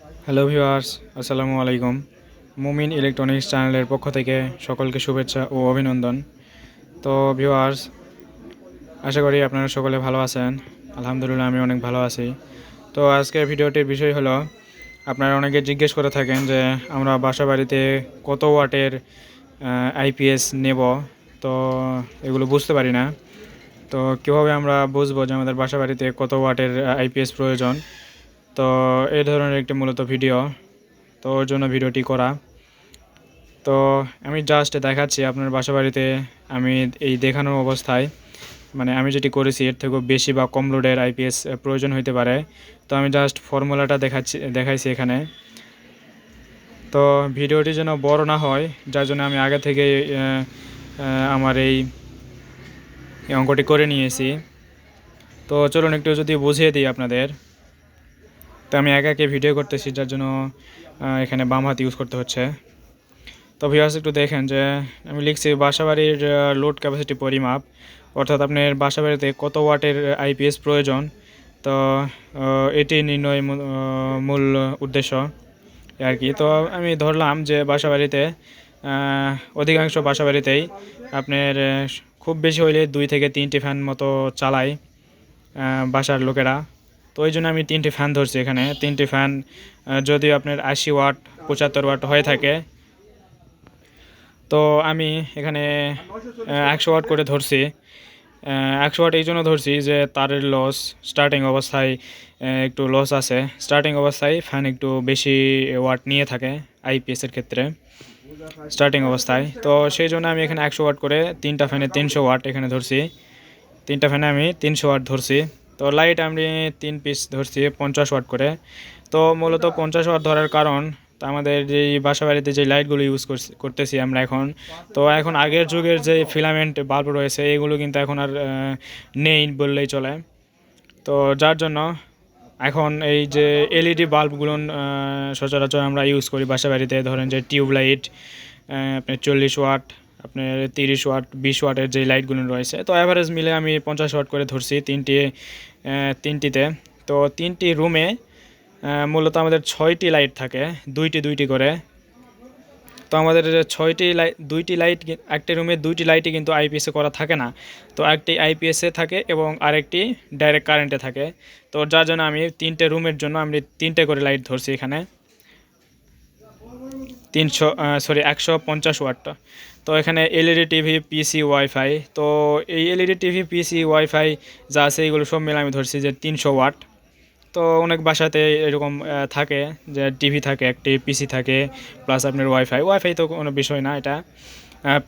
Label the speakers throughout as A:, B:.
A: Hello viewers আসসালামু আলাইকুম মুমিন ইলেকট্রনিক্স চ্যানেলের পক্ষ থেকে সকলকে শুভেচ্ছা ও অভিনন্দন। তো ভিউয়ার্স আশা করি আপনারা সকলে ভালো আছেন। আলহামদুলিল্লাহ, আমি অনেক ভালো আছি। তো, আজকের ভিডিওটির বিষয় হলো, আপনারা অনেকে জিজ্ঞেস করে থাকেন যে, আমরা বাসা বাড়িতে কত ওয়াটের আইপিএস নেব? তো, এগুলো বুঝতে পারি না। তো, কীভাবে আমরা বুঝব যে আমাদের বাসা বাড়িতে কত ওয়াটের আইপিএস প্রয়োজন? তো এই ধরনের একটি মূলত ভিডিও। তো ওর জন্য ভিডিওটি করা। তো আমি জাস্ট দেখাচ্ছি আপনার বাসা বাড়িতে আমি এই দেখানোর অবস্থায়। মানে আমি যেটি করেছি, এর থেকেও বেশি বা কম লোডের আইপিএস প্রয়োজন হতে পারে। তো আমি জাস্ট ফর্মুলাটা দেখাচ্ছি, দেখাইছি এখানে। তো ভিডিওটি যেন বড় না হয়, যার জন্য আমি আগে থেকে আমার এই অঙ্কটি করে নিয়েছি। তো চলুন একটু যদি বুঝিয়ে দিই আপনাদের। তো আমি একা একে ভিডিও করতেছি, যার জন্য এখানে বাম হাত ইউজ করতে হচ্ছে। তো ভিউয়ার্স একটু দেখেন যে, আমি লিখছি, বাসাবাড়ির লোড ক্যাপাসিটি পরিমাপ। অর্থাৎ আপনার বাসাবাড়িতে কত ওয়াটের আইপিএস প্রয়োজন। তো এটি নির্ণয় মূল- উদ্দেশ্য আর কি। তো আমি ধরলাম যে বাসাবাড়িতে অধিকাংশ বাসাবাড়িতেই আপনার খুব বেশি হইলে দুই থেকে তিনটি ফ্যান মতো চালায় বাসার লোকেরা। তো ওই জন্য আমি তিনটি ফ্যান ধরছি এখানে। তিনটি ফ্যান যদি আপনার আশি ওয়াট পঁচাত্তর ওয়াট হয়ে থাকে। তো আমি এখানে একশো ওয়াট করে ধরছি। একশো ওয়াট এই জন্য ধরছি যে তারের লস স্টার্টিং অবস্থায় একটু লস আছে। স্টার্টিং অবস্থায় ফ্যান একটু বেশি ওয়াট নিয়ে থাকে আইপিএসের ক্ষেত্রে স্টার্টিং অবস্থায়। তো সেই জন্য আমি এখানে একশো ওয়াট করে তিনটা ফ্যানে তিনশো ওয়াট এখানে ধরছি। তিনটা ফ্যানে আমি তিনশো ওয়াট ধরছি। তো লাইট আমি তিন পিস ধরছি, পঞ্চাশ ওয়াট করে। তো মূলত পঞ্চাশ ওয়াট ধরার কারণ, তো আমাদের যেই বাসা বাড়িতে যে লাইটগুলো ইউজ করতেছি আমরা এখন। তো এখন আগের যুগের যে ফিলামেন্ট বাল্ব রয়েছে, এগুলো কিন্তু এখন আর নেই বললেই চলে। তো যার জন্য এখন এই যে এলইডি বাল্বগুলো সচরাচর আমরা ইউজ করি বাসা বাড়িতে ধরেন যে টিউব লাইট চল্লিশ ওয়াট আপনার তিরিশ ওয়াট, বিশ ওয়াটের যে লাইটগুলো রয়েছে, তো অ্যাভারেজ মিলে আমি পঞ্চাশ ওয়াট করে ধরছি তিনটি তিনটিতে। তো তিনটি রুমে মূলত আমাদের ছয়টি লাইট থাকে, দুইটি দুইটি করে। তো আমাদের ছয়টি লাইট দুইটি লাইট একটি রুমে দুইটি লাইটই কিন্তু আইপিএসে করা থাকে না। তো একটি আইপিএসে থাকে এবং আরেকটি ডাইরেক্ট কারেন্টে থাকে। তো যার জন্য আমি তিনটে রুমের জন্য আমি তিনটে করে লাইট ধরছি এখানে। তিনশো সরি একশো পঞ্চাশ ওয়াটটা। তো এখানে এলইডি টিভি, পিসি, ওয়াইফাই। তো এই এলইডি টিভি, পিসি, ওয়াইফাই যা আছে এইগুলো সব মিলে আমি ধরছি যে তিনশো ওয়াট। তো অনেক বাসাতে এরকম থাকে যে টিভি থাকে, একটি পিসি থাকে প্লাস আপনার ওয়াইফাই। ওয়াইফাই তো কোনো বিষয় না এটা।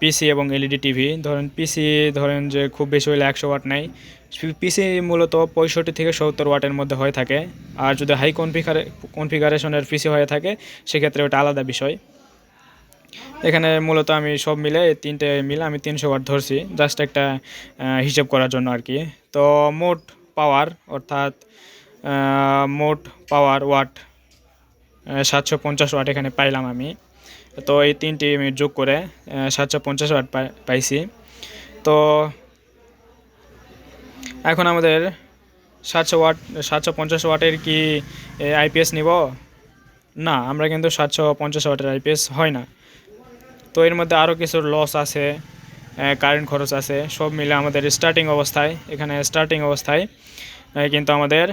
A: পিসি এবং এলইডি টিভি। ধরেন পিসি, ধরেন যে খুব বেশি হলে একশো ওয়াট নেই পিসি মূলত পঁয়ষট্টি থেকে সত্তর ওয়াটের মধ্যে হয়ে থাকে। আর যদি হাই কনফিগারে কনফিগারেশনের পিসি হয়ে থাকে, সেক্ষেত্রে ওটা আলাদা বিষয়। এখানে মূলত আমি সব মিলে তিনটে মিলে আমি তিনশো ওয়াট ধরছি জাস্ট একটা হিসেব করার জন্য আর কি। তো মোট পাওয়ার, অর্থাৎ মোট পাওয়ার ওয়াট সাতশো পঞ্চাশ ওয়াট এখানে পাইলাম আমি। তো এই তিনটি আমি যোগ করে সাতশো পঞ্চাশ ওয়াট পাইছি। তো এখন আমাদের সাতশো ওয়াট, সাতশো পঞ্চাশ ওয়াটের কি আইপিএস নিব? না, আমরা কিন্তু সাতশো পঞ্চাশ ওয়াটের আইপিএস হয় না। তো এর মধ্যে আরও কিছু লস আছে কারেন্ট খরচ আছে, সব মিলে আমাদের স্টার্টিং অবস্থায়, এখানে স্টার্টিং অবস্থায় কিন্তু আমাদের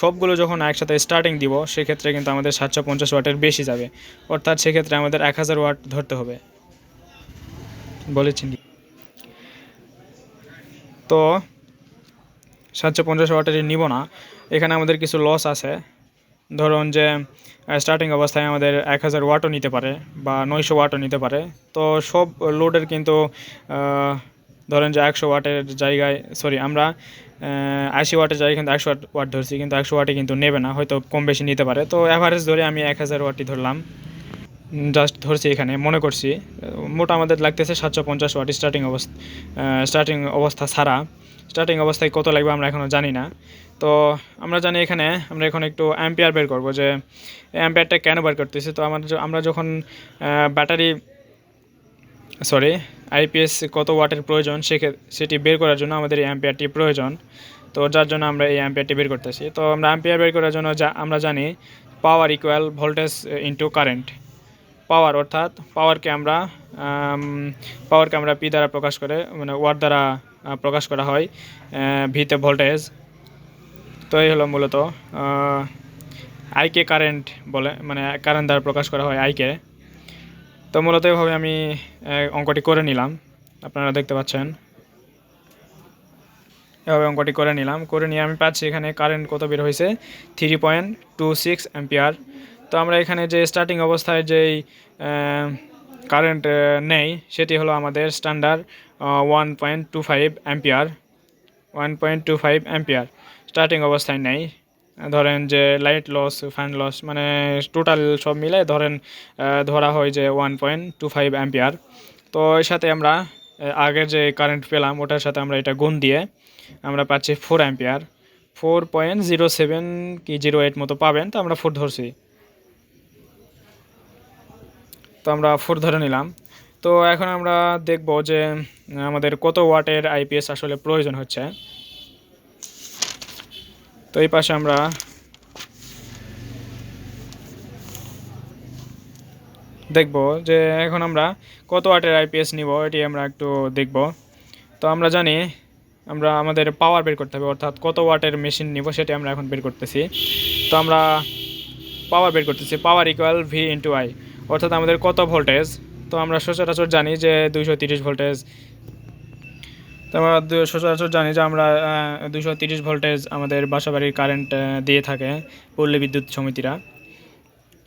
A: সবগুলো যখন একসাথে স্টার্টিং দিব, সেক্ষেত্রে কিন্তু আমাদের সাতশো পঞ্চাশ ওয়াটের বেশি যাবে। অর্থাৎ সেক্ষেত্রে আমাদের এক হাজার ওয়াট ধরতে হবে। বলেছেন তো সাতশো পঞ্চাশ ওয়াটের নিব না। এখানে আমাদের কিছু লস আছে। ধরুন যে স্টার্টিং অবস্থায় আমাদের এক হাজার ওয়াটও নিতে পারে বা নয়শো ওয়াটও নিতে পারে। তো সব লোডের কিন্তু ধরেন যে একশো ওয়াটের জায়গায় সরি আমরা আশি ওয়াটের জায়গায় কিন্তু একশো ওয়াট ওয়াট ধরছি, কিন্তু একশো ওয়াটে কিন্তু নেবে না, হয়তো কম বেশি নিতে পারে। তো অ্যাভারেজ ধরে আমি এক হাজার ওয়াটটি ধরলাম। জাস্ট ধরছি এখানে, মনে করছি, মোট আমাদের লাগতেছে সাতশো পঞ্চাশ ওয়াট স্টার্টিং অবস্থা স্টার্টিং অবস্থা ছাড়া। স্টার্টিং অবস্থায় কত লাগবে আমরা এখনও জানি না। তো আমরা জানি এখানে, আমরা এখন একটু অ্যাম্পিয়ার বের করব যে অ্যাম্পিয়ারটা কেন বের করতেছি। তো আমাদের আমরা যখন ব্যাটারি সরি আইপিএস কত ওয়াটের প্রয়োজন সেটি বের করার জন্য আমাদের এই অ্যাম্পিয়ারটি প্রয়োজন। তো যার জন্য আমরা এই অ্যাম্পিয়ারটি বের করতেছি। তো আমরা অ্যাম্পিয়ার বের করার জন্য যা আমরা জানি power equal voltage into current power অর্থাৎ পাওয়ারকে আমরা পাওয়ারকে আমরা পি দ্বারা প্রকাশ করে মানে ওয়ার দ্বারা প্রকাশ করা হয় ভিতে ভোল্টেজ তো এই হলো মূলত আইকে কারেন্ট বলে মানে কারেন্ট দ্বারা প্রকাশ করা হয় আইকে তো মূলত এভাবে আমি অঙ্কটি করে নিলাম, আপনারা দেখতে পাচ্ছেন। এভাবে অঙ্কটি করে নিলাম, করে নিয়ে আমি পাচ্ছি এখানে কারেন্ট কত বের হয়েছে? Three point two six ampere তো আমরা এখানে যে স্টার্টিং অবস্থায় যেই কারেন্ট নেই, সেটি হলো আমাদের standard one point two five ampere one point two five ampere starting অবস্থায় নেই। ধরেন যে লাইট লস ফ্যান লস মানে টোটাল সব মিলে ধরেন ধরা হয় যে one point two five ampere তো এর সাথে আমরা আগের যে কারেন্ট পেলাম, ওটার সাথে আমরা এটা গুণ দিয়ে আমরা পাচ্ছি four ampere four point zero seven কি জিরো এইট মতো পাবেন, তো আমরা ফোর ধরছি। তো আমরা ফোর ধরে নিলাম। তো এখন আমরা দেখব যে, আমাদের কত ওয়াটের আইপিএস আসলে প্রয়োজন হচ্ছে। তো এই পাশে আমরা দেখব যে, এখন আমরা কত ওয়াটের আইপিএস নিব, এটি আমরা একটু দেখব। তো আমরা জানি আমরা আমাদের পাওয়ার বের করতে হবে, অর্থাৎ কত ওয়াটের মেশিন নিব সেটি আমরা এখন বের করতেছি। তো আমরা পাওয়ার বের করতেছি power equal V into I অর্থাৎ আমাদের কত ভোল্টেজ? তো আমরা সচরাচর জানি যে দুইশো তিরিশ ভোল্টেজ। তো আমরা সচরাচর জানি যে আমরা দুইশো তিরিশ ভোল্টেজ আমাদের বাসাবাড়ির কারেন্ট দিয়ে থাকে পল্লী বিদ্যুৎ সমিতিরা।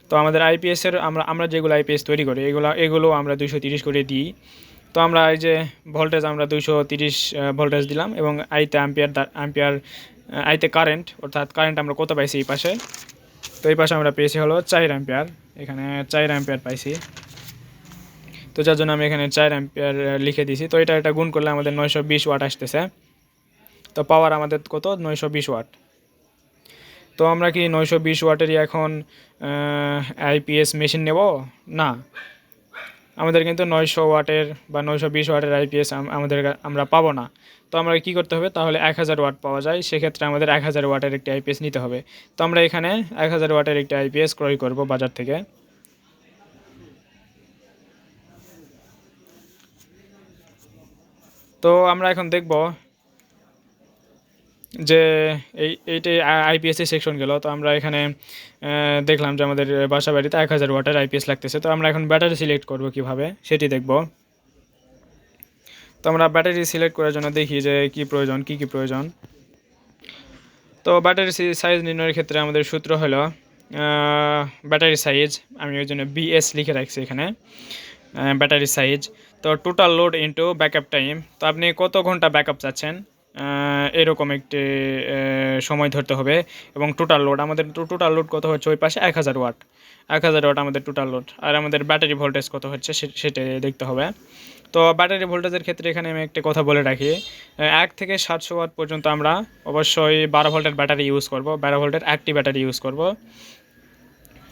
A: তো আমাদের আইপিএসের আমরা আমরা যেগুলো আইপিএস তৈরি করি, এগুলো এগুলো আমরা দুইশো তিরিশ করে দিই। তো আমরা এই যে ভোল্টেজ, আমরা দুইশো তিরিশ ভোল্টেজ দিলাম এবং আইতে অ্যাম্পিয়ার অ্যাম্পিয়ার আইতে কারেন্ট অর্থাৎ কারেন্ট আমরা কত পাইছি এই পাশে? তো এই পাশে আমরা পেয়েছি হলো চার অ্যাম্পিয়ার এখানে চার অ্যাম্পিয়ার পাইছি। তো যার জন্য আমি এখানে চার অ্যাম্পিয়ার লিখে দিয়েছি তো এটা এটা গুণ করলে আমাদের নয়শো বিশ ওয়াট আসতেছে। তো পাওয়ার আমাদের কত? নয়শো বিশ ওয়াট। তো আমরা কি নয়শো বিশ ওয়াটেরই এখন আইপিএস মেশিন নেব? না। আমাদের কিন্তু নয়শো ওয়াটের বা নয়শো বিশ ওয়াটের আইপিএস আমাদের আমরা পাবো না। তো আমরা কি করতে হবে? তাহলে এক হাজার ওয়াট পাওয়া যায়। সেক্ষেত্রে আমাদের এক হাজার ওয়াটের একটি আইপিএস নিতে হবে। তো আমরা এখানে এক হাজার ওয়াটের একটি আইপিএস ক্রয় করব বাজার থেকে। তো আমরা এখন দেখব যে এই এইটাই আইপিএসের সেকশন গেল, তো আমরা এখানে দেখলাম যে আমাদের বাসা বাড়িতে এক হাজার ওয়াটের আইপিএস লাগতেছে, তো আমরা এখন ব্যাটারি সিলেক্ট করব কীভাবে, সেটি দেখব। তো আমরা ব্যাটারি সিলেক্ট করার জন্য দেখি যে কি প্রয়োজন, কি কি প্রয়োজন। তো ব্যাটারি সাইজ নির্ণয়ের ক্ষেত্রে আমাদের সূত্র হলো ব্যাটারি সাইজ আমি ওই জন্য বিএস লিখে রাখছি এখানে ব্যাটারি সাইজ তো total load into backup time তো আপনি কত ঘণ্টা ব্যাকআপ চাচ্ছেন? এরকম একটি সময় ধরতে হবে। এবং টোটাল লোড আমাদের টোটাল লোড কত হচ্ছে? ওই পাশে এক হাজার ওয়াট। এক হাজার ওয়াট আমাদের টোটাল লোড আর আমাদের ব্যাটারি ভোল্টেজ কত হচ্ছে সেটা দেখতে হবে। তো ব্যাটারি ভোল্টেজের ক্ষেত্রে এখানে আমি একটি কথা বলে রাখি। এক থেকে সাতশো ওয়াট পর্যন্ত আমরা অবশ্যই বারো ভোল্টের ব্যাটারি ইউজ করব। বারো ভোল্টের একটি ব্যাটারি ইউজ করব।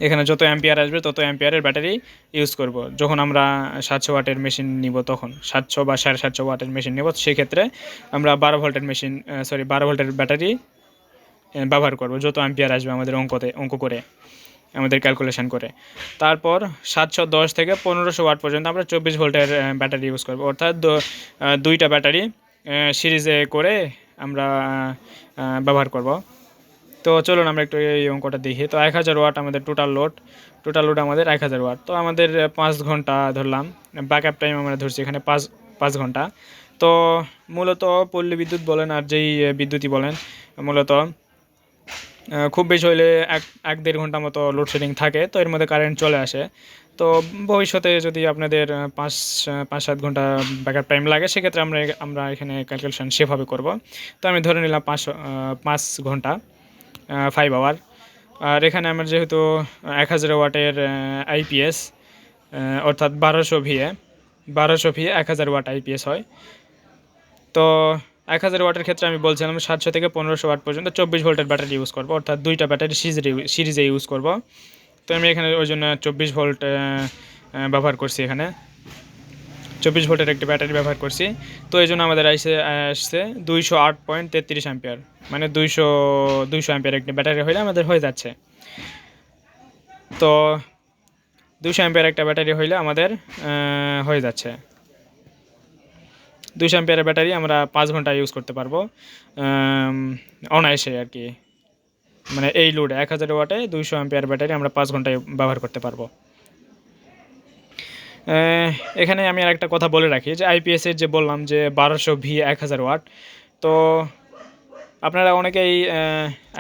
A: এখানে যত অ্যাম্পিয়ার আসবে, তত অ্যাম্পিয়ারের ব্যাটারি ইউজ করব। যখন আমরা সাতশো ওয়াটের মেশিন নিব তখন, সাতশো বা সাড়ে সাতশো ওয়াটের মেশিন নেব, সেক্ষেত্রে আমরা বারো ভোল্টের মেশিন সরি বারো ভোল্টের ব্যাটারি ব্যবহার করব, যত অ্যাম্পিয়ার আসবে আমাদের অঙ্কতে, অঙ্ক করে, আমাদের ক্যালকুলেশন করে। তারপর সাতশো দশ থেকে পনেরোশো ওয়াট পর্যন্ত আমরা চব্বিশ ভোল্টের ব্যাটারি ইউজ করব। অর্থাৎ দুইটা ব্যাটারি সিরিজে করে আমরা ব্যবহার করব। তো চলুন আমরা একটু এই অঙ্কটা দেখি। তো এক হাজার ওয়াট আমাদের টোটাল লোড টোটাল লোড আমাদের এক হাজার ওয়াট। তো আমাদের পাঁচ ঘণ্টা ধরলাম ব্যাকআপ টাইম আমরা ধরছি এখানে পাঁচ পাঁচ ঘণ্টা। তো মূলত পল্লী বিদ্যুৎ বলেন আর যেই বিদ্যুৎই বলেন, মূলত খুব বেশি হলে এক এক দেড় ঘণ্টা মতো লোডশেডিং থাকে, তো এর মধ্যে কারেন্ট চলে আসে। তো ভবিষ্যতে যদি আপনাদের পাঁচ পাঁচ, সাত ঘণ্টা ব্যাকআপ টাইম লাগে, সেক্ষেত্রে আমরা আমরা এখানে ক্যালকুলেশন সেভাবে করব। তো আমি ধরে নিলাম পাঁচ পাঁচ ঘণ্টা। ফাইভ আওয়ার আর এখানে আমার যেহেতু এক হাজার ওয়াটের আইপিএস অর্থাৎ বারোশো ভিএ বারোশো ভিএ এক হাজার ওয়াট আইপিএস হয়। তো এক হাজার ওয়াটের ক্ষেত্রে আমি বলছিলাম সাতশো থেকে পনেরোশো ওয়াট পর্যন্ত চব্বিশ ভোল্টের ব্যাটারি ইউজ করব, অর্থাৎ দুইটা ব্যাটারি সিরিজে সিরিজে ইউজ করব। তো আমি এখানে ওই জন্য চব্বিশ ভোল্ট ব্যবহার করছি এখানে। চব্বিশ ভোল্টের একটি ব্যাটারি ব্যবহার করছি। তো এই জন্য আমাদের আসছে আসছে দুইশো আট পয়েন্ট তেত্রিশ অ্যাম্পিয়ার। মানে দুইশো দুইশো অ্যাম্পিয়ার একটি ব্যাটারি হলে আমাদের হয়ে যাচ্ছে। তো দুশো অ্যাম্পিয়ার একটা ব্যাটারি হইলে আমাদের হয়ে যাচ্ছে। দুশো অ্যাম্পিয়ারের ব্যাটারি আমরা পাঁচ ঘণ্টা ইউজ করতে পারব। অনায়াসে আর কি। মানে এই লোড এক হাজার ওয়াটে দুইশো অ্যাম্পিয়ার ব্যাটারি আমরা পাঁচ ঘন্টায় ব্যবহার করতে পারব। এখানে আমি আর একটা কথা বলে রাখি, যে আইপিএসের যে বললাম যে বারোশো ভি এক হাজার ওয়াট, তো আপনারা অনেকেই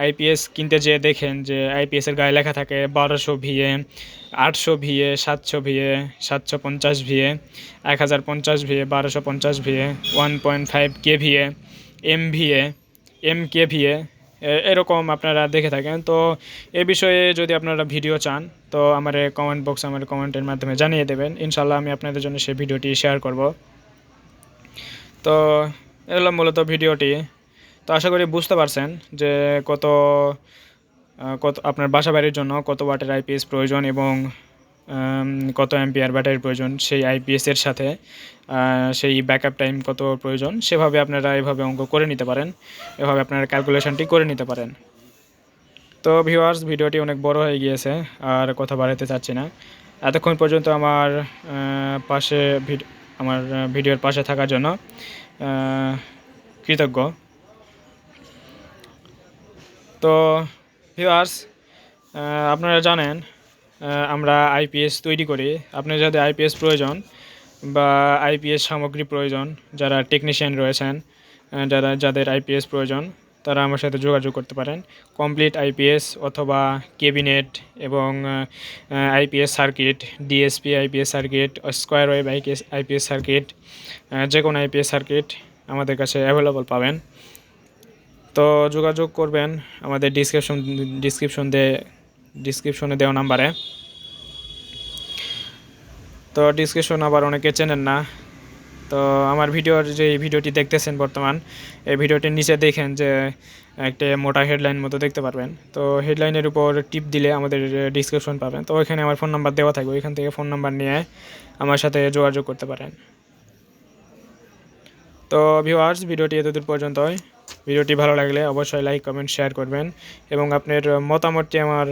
A: আইপিএস কিনতে যেয়ে দেখেন যে আইপিএসের গায়ে লেখা থাকে বারোশো ভিএ আটশো ভিএ সাতশো ভিএ সাতশো পঞ্চাশ ভিএ এক হাজার পঞ্চাশ ভিএ বারোশো পঞ্চাশ VA one point five K VA M VA M K VA এরকম আপনারা দেখে থাকেন। তো এ বিষয়ে যদি আপনারা ভিডিও চান, তো আমার কমেন্ট বক্স আমার কমেন্টের মাধ্যমে জানিয়ে দেবেন। ইনশাল্লাহ আমি আপনাদের জন্য সেই ভিডিওটি শেয়ার করব। তো এগুলো মূলত ভিডিওটি। তো আশা করি বুঝতে পারছেন যে কত কত আপনার বাসা বাড়ির জন্য কত ওয়াটের আইপিএস প্রয়োজন এবং কত অ্যাম্পিয়ার ব্যাটারির প্রয়োজন, সেই আইপিএসের সাথে সেই ব্যাকআপ টাইম কত প্রয়োজন, সেভাবে আপনারা এভাবে অঙ্ক করে নিতে পারেন, এভাবে আপনারা ক্যালকুলেশনটি করে নিতে পারেন। তো ভিউয়ার্স ভিডিওটি অনেক বড় হয়ে গিয়েছে, আর কথা বাড়াতে চাচ্ছি না। এতক্ষণ পর্যন্ত আমার পাশে আমার ভিডিওর পাশে থাকার জন্য কৃতজ্ঞ। তো ভিউয়ার্স আপনারা জানেন আমরা আইপিএস তৈরি করি। আপনার যাদের আইপিএস প্রয়োজন বা আইপিএস সামগ্রী প্রয়োজন, যারা টেকনিশিয়ান রয়েছেন যারা, যাদের আইপিএস প্রয়োজন, তারা আমার সাথে যোগাযোগ করতে পারেন। কমপ্লিট আইপিএস অথবা কেবিনেট এবং IPS circuit DSP IPS circuit square wave IPS IPS circuit যে কোনো আইপিএস সার্কিট আমাদের কাছে অ্যাভেলেবল পাবেন। তো যোগাযোগ করবেন, আমাদের ডিসক্রিপশন ডিসক্রিপশন দিয়ে ডিসক্রিপশনে দেওয়া নাম্বারে। তো ডিসক্রিপশন আবার অনেকে চেনেন না। তো আমার ভিডিওর যে ভিডিওটি দেখতেছেন বর্তমান, এই ভিডিওটির নিচে দেখেন যে একটা মোটা হেডলাইন মতো দেখতে পারবেন। তো হেডলাইনের উপর টিপ দিলে আমাদের ডিসক্রিপশন পাবেন। তো ওইখানে আমার ফোন নাম্বার দেওয়া থাকবে। ওইখান থেকে ফোন নাম্বার নিয়ে আমার সাথে যোগাযোগ করতে পারেন। তো ভিউয়ার্স ভিডিওটি এতদূর পর্যন্তই। ভিডিওটি ভালো লাগলে অবশ্যই লাইক, কমেন্ট, শেয়ার করবেন এবং আপনার মতামতটি আমার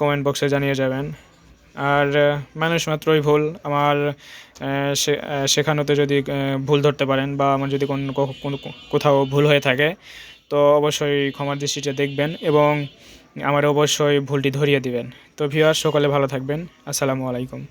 A: কমেন্ট বক্সে জানিয়ে যাবেন। আর মানুষ মাত্রই ভুল। আমার শেখানোতে যদি ভুল ধরতে পারেন বা আমার যদি কোনো কোথাও ভুল হয়ে থাকে, তো অবশ্যই ক্ষমার দৃষ্টিতে দেখবেন এবং আমার অবশ্যই ভুলটি ধরিয়ে দিবেন। তো ভিউয়ার সকলে ভালো থাকবেন। আসসালামু আলাইকুম।